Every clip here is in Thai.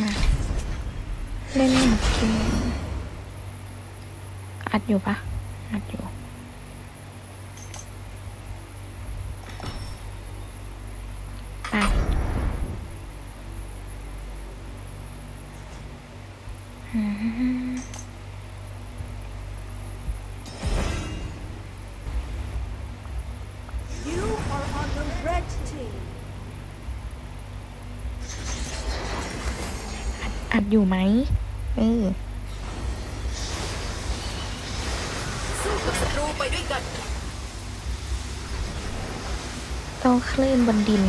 มาเล่นเกมอัดอยู่ปะอัดอยู่ ดอยู่ไหมเออสู้กับศัตรูไปด้วยกันต้องคลื่นบนดิน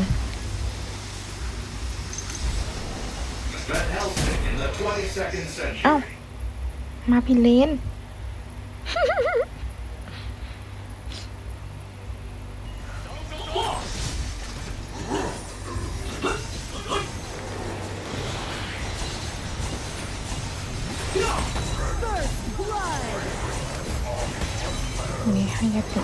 Van Helsing in the 22nd century. เอ้า มาพิดเลน First blood. นี่ให้ยาติ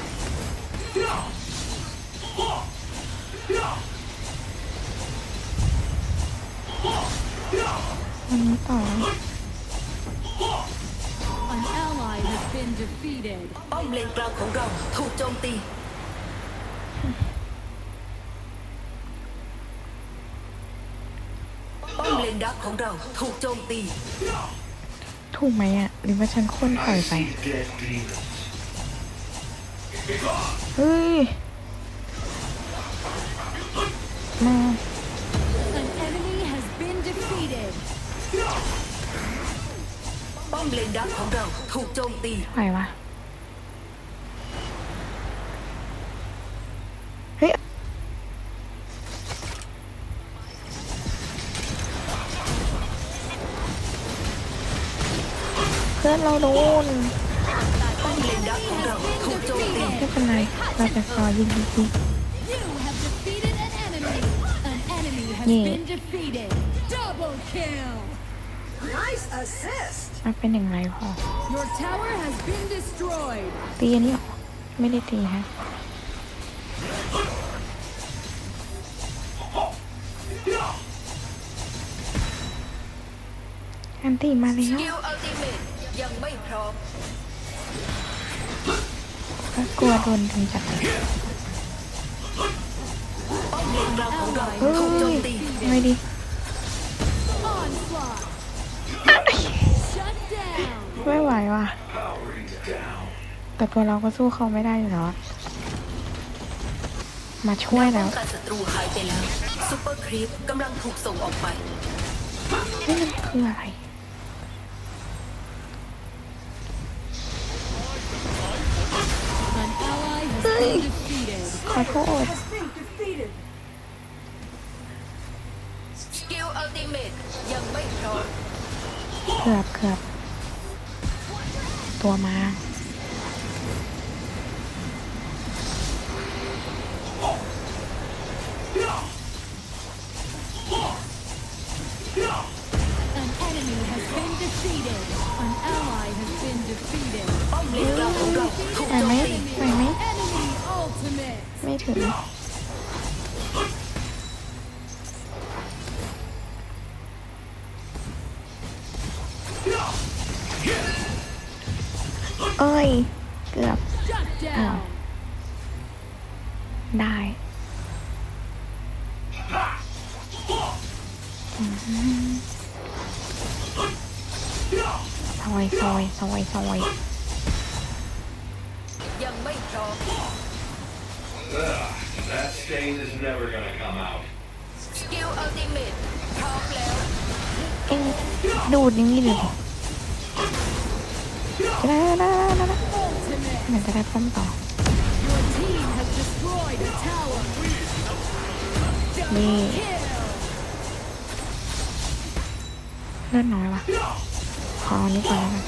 วันนี้ต่อ An ally has been defeated. ป้อมเลนกลางของเรา ถูกโจมตีป้อมเลนดักของเราถูกโจมตีถูกไหมอะ หรือว่าฉันควรปล่อย I ไป see dead demons. เฮ้ย มา An enemy has been defeated. ป้อมเลนดักของเราถูกโจมตีไหววะ อนเราโดนป้อมเลนดักของเราถูกโจมตีไม่เป็นไรเราจะคอยยิงยิงยิง You have defeated an enemy. An enemy has Yeah. been defeated. Double kill. Nice assist มันเป็นอย่างไรพอ Your tower has been destroyed. ตีอันนี้เหรอไม่ได้ตีฮะอันตีมาแล้วกิลอัลติเมต ยังไม่พร้อมก็กลัวโดนถึงจับป้อมเลนกลางของเราเฮ้ถูกโจยมตีไม่ดี Onslaught. Shut down. ไม่ไหวว่ะ Powering down. แต่ตัวเราก็สู้เขาไม่ได้อยู่แล้วอะมาช่วยแล้วป้องกันศัตรูหายไปแล้วซูเปอร์ครีปกำลังถูกส่งออกไป นี่มันคืออะไร ขอโทษเกือบเกือบตัวมา An enemy has been defeated. An ally has been defeated. ป้อมเลนกลางของเราถูกไมมตีไหวไหม ถึง เอ้ย เกือบ Shut down. ได้ซอยซอยซอยซอยยังไม่พร้อม Ugh, that stain is never gonna come out. สกิลอัลติเมตพร้อมแล้ว เอ็งดูดอย่างนี้เลยจะได้ได้ได้ได้ได้ Ultimate. มันจะได้ป้อมต่อ Your team has destroyed a tower. นี่ Kill. เลือดน้อยว่ะ ขออันนี้ก่อนแล้วกัน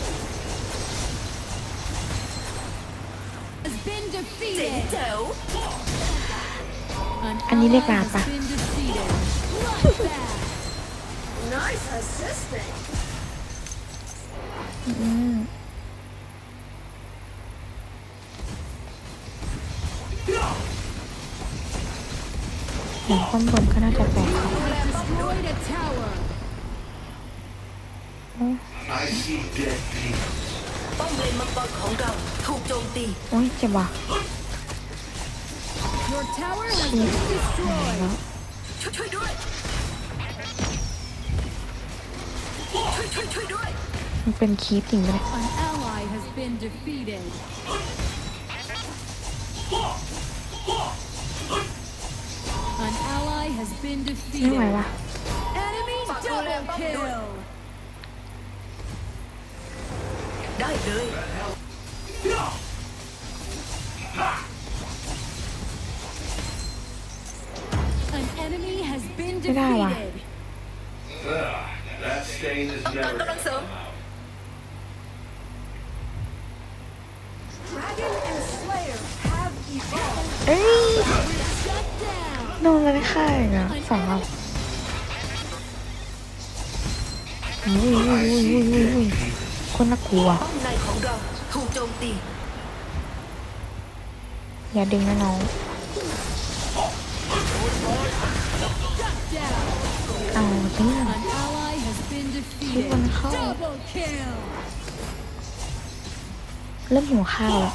Has been เจ๋ง defeated. แจ๋ว An อันนี้เรียกลาปะหลังควมบนก็น่าจะแปลกอมอโจมตีอ้ยจ็บว่ Your tower has been destroyed. ช่วยช่วยด้วยช่วยช่วยช่วยด้วยมันเป็นคีปจริงไหมเนี่ย An ally has been defeated. An ally has been ไม่ไหว defeated. ว่ะ Enemy double kill. ได้เลย เอ้ย Shut โนแล้วไม่ค่ายนะสองรอบอุ้ยอุ้คนน่ากลัวอย่าดึงนะน้อง เอาเรื่อคิดวันเข้าเริ่มหัวข้าวละ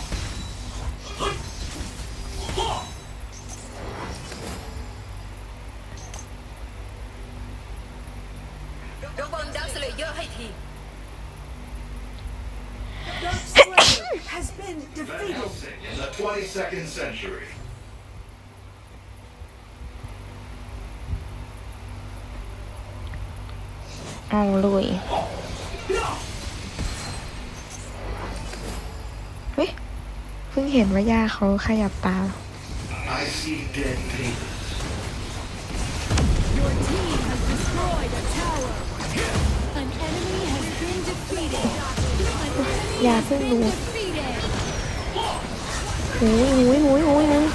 เยอร์ให้ที เอาเลยเฮ้ยเพิ่งเห็นว่าย่าเขาขยับตา I see dead people. Your team has destroyed a tower. An enemy has been defeated. An enemy อย่า has เพิ่ง been ดู defeated. โอ้ยโอ้ยโอ้ยโอ้ยนึง An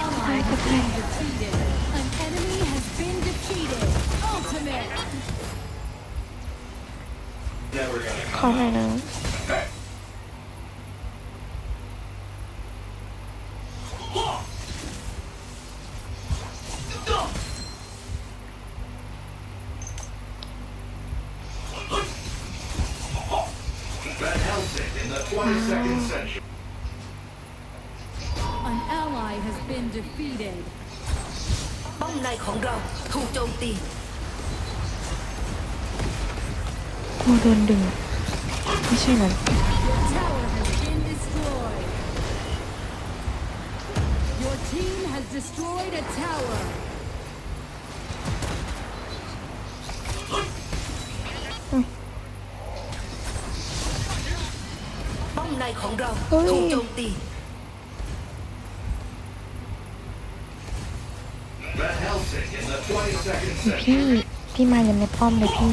ally has been defeated. An enemy ป้อมในของเราถูกโจมตีโมโดนดึง ไม่ใช่เหรอ Your tower has been destroyed. Your team has destroyed a tower. ป้อมในของเราเฮ้ยถูกโจมตี Van Helsing in the 22nd พี่ century. พี่มายังในป้อมเลยพี่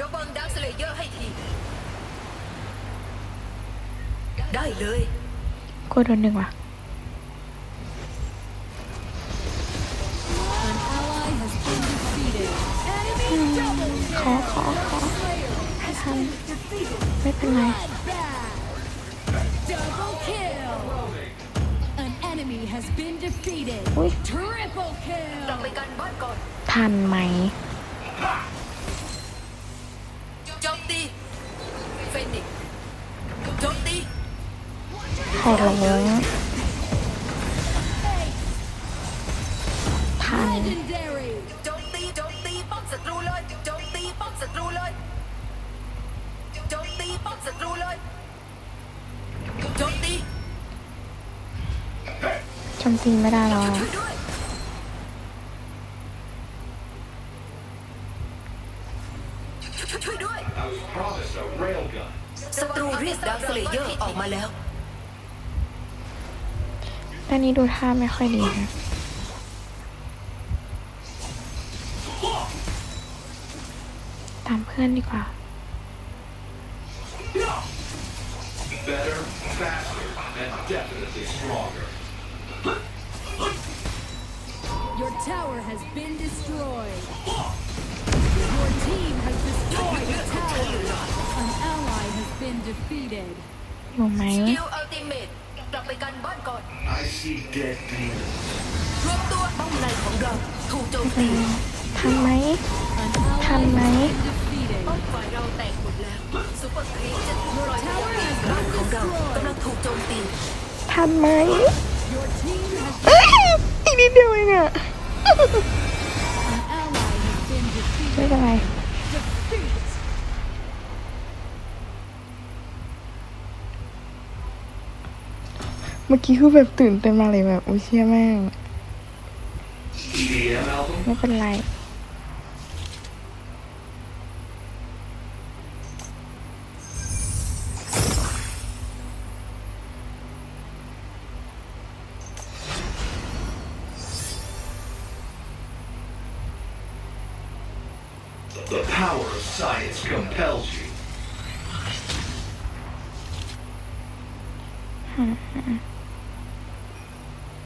ระวังดักสเลเยอร์ให้ที ได้เลยกลัวโดนดึงว่ะ An ally has been defeated. Enemy double ขอ kill. ขอขอ Slayer has been defeated. ไม่เป็นไร Bloodbath. Double kill. An enemy has been defeated. Ui. Triple กลับไป kill. กันบ้านก่อน ทันไหม โจมตี เฟนิกซ์โจมตี ขอร้องทัน Legendary. โจมตีโจมตีป้อมศัตรูเลยโจมตีป้อมศัตรูเลยโจมตีป้อมศัตรูเลยโจมตีจำจริงไม่ได้แล้วช่อะวยด้วยช่วยด้วย I was promised a railgun. ศัตรูเรียกดักสเลเยอร์ออกมาแล้ว อันนี้ดูท่าไม่ค่อยดีนะตามเพื่อนดีกว่า Better, faster, and definitely stronger. Your tower has been destroyed. Your team has destroyed a tower. An ally has been defeated. อยู่ไหมส กิลอัลติเมตกลับไปกันบ้านก่อน I see dead demons. รวมตัวป้องในของเราถูกโจมเอตีอทันไหม An ally ทันไหม has been defeated. ป้อมฝ่ายเราแตกหมดแล้วซูเปอร์ครีจะถูกปล่อยตัวบ้านของเรากำลังถูกโจมตีทันไหม Your team has เอ้ยอีกนิดเดียวเองอะ เมื่อกี้คือแบบตื่นเต้นมากเลยแบบอุ้ยเชี่ยแม่ง EDM album? ไม่เป็นไร The power of science compels you.